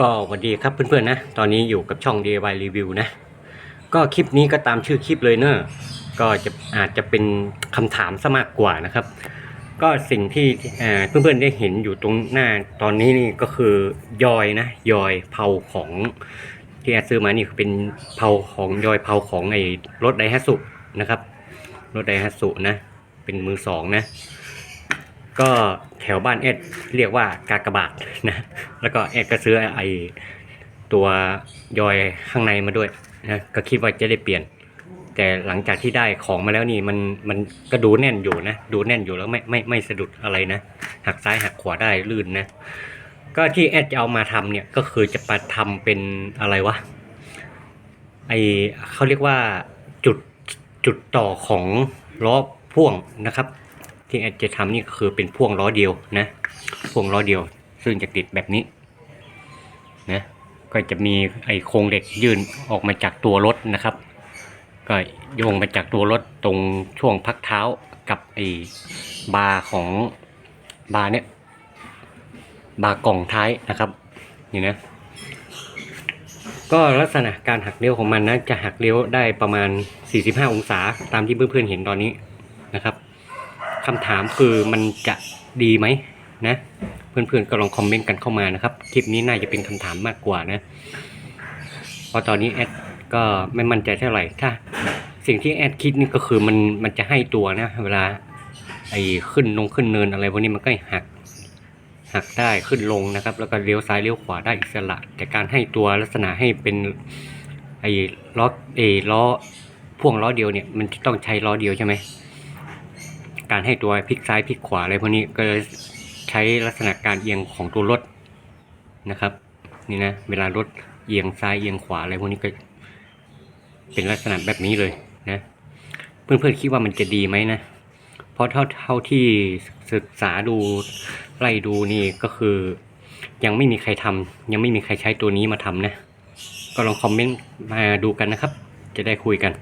ก็สวัสดีครับเพื่อนๆนะ ตอนนี้อยู่กับช่อง DIY Review นะ ก็คลิปนี้ก็ตามชื่อคลิปเลยเนอะก็จะอาจจะเป็นคำถามซะมากกว่านะครับ ก็สิ่งที่เพื่อนๆได้เห็นอยู่ตรงหน้าตอนนี้นี่ก็คือยอยนะ ยอยเผาของที่แอดซื้อมานี่เป็นเผาของยอยเผาของไอ้รถไดฮัตสุนะครับ รถไดฮัตสุนะ เป็นมือสองนะ ก็ แถวบ้านแอดเรียกว่ากากบาทนะแล้วก็แอดก็ซื้อไอตัวยอยข้างในมาด้วยนะก็คิดว่าจะได้เปลี่ยน แต่หลังจากที่ได้ของมาแล้วนี่มันมันก็ดูแน่นอยู่นะดูแน่นอยู่แล้วไม่ไม่ไม่สะดุดอะไรนะหักซ้ายหักขวาได้ลื่นนะก็ที่แอดจะเอามาทำเนี่ยก็คือจะมาทำเป็นอะไรวะไอเขาเรียกว่าจุดจุดต่อของล้อพ่วงนะครับ ที่แอดจะทำนี่ก็คือเป็นพ่วงล้อเดียวนะพ่วงล้อเดียว ซึ่งจะติดแบบนี้นะก็จะมีไอโครงเหล็กยื่นออกมาจากตัวรถนะครับ ก็โยงมาจากตัวรถตรงช่วงพักเท้ากับไอ้บาร์ของบาร์เนี้ยบาร์กล่องท้ายนะครับนี่นะก็ลักษณะการหักเลี้ยวของมันนะจะหักเลี้ยวได้ประมาณ 45 องศาตามที่เพื่อนๆเห็นตอนนี้นะครับ คำถามคือมันจะดีไหมนะ เพื่อนๆก็ลองคอมเมนต์กันเข้ามานะครับ คลิปนี้น่าจะเป็นคำถามมากกว่านะเพราะตอนนี้แอดก็ไม่มั่นใจเท่าไหร่ถ้า สิ่งที่แอดคิดนี่ก็คือมันมันจะให้ตัวนะ เวลาไอ้ขึ้นลงขึ้นเนินอะไรพวกนี้มันก็หักหักได้ขึ้นลงนะครับ แล้วก็เลี้ยวซ้ายเลี้ยวขวาได้อิสระ แต่การให้ตัวลักษณะให้เป็นไอ้ล้อเออล้อพ่วงล้อเดียวเนี่ยมันต้องใช้ล้อเดียวใช่ไหม การให้ตัวพลิกซ้ายพลิกขวาอะไรพวกนี้ก็ใช้ลักษณะการเอียงของตัวรถนะครับนี่นะเวลารถเอียงซ้ายเอียงขวาอะไรพวกนี้ก็เป็นลักษณะแบบนี้เลยนะเพื่อนๆคิดว่ามันจะดีไหมนะเพราะเท่าเท่าที่ศึกษาดูไล่ดูนี่ก็คือ ยังไม่มีใครทำยังไม่มีใครใช้ตัวนี้มาทำนะ ก็ลองคอมเมนต์มาดูกันนะครับ จะได้คุยกัน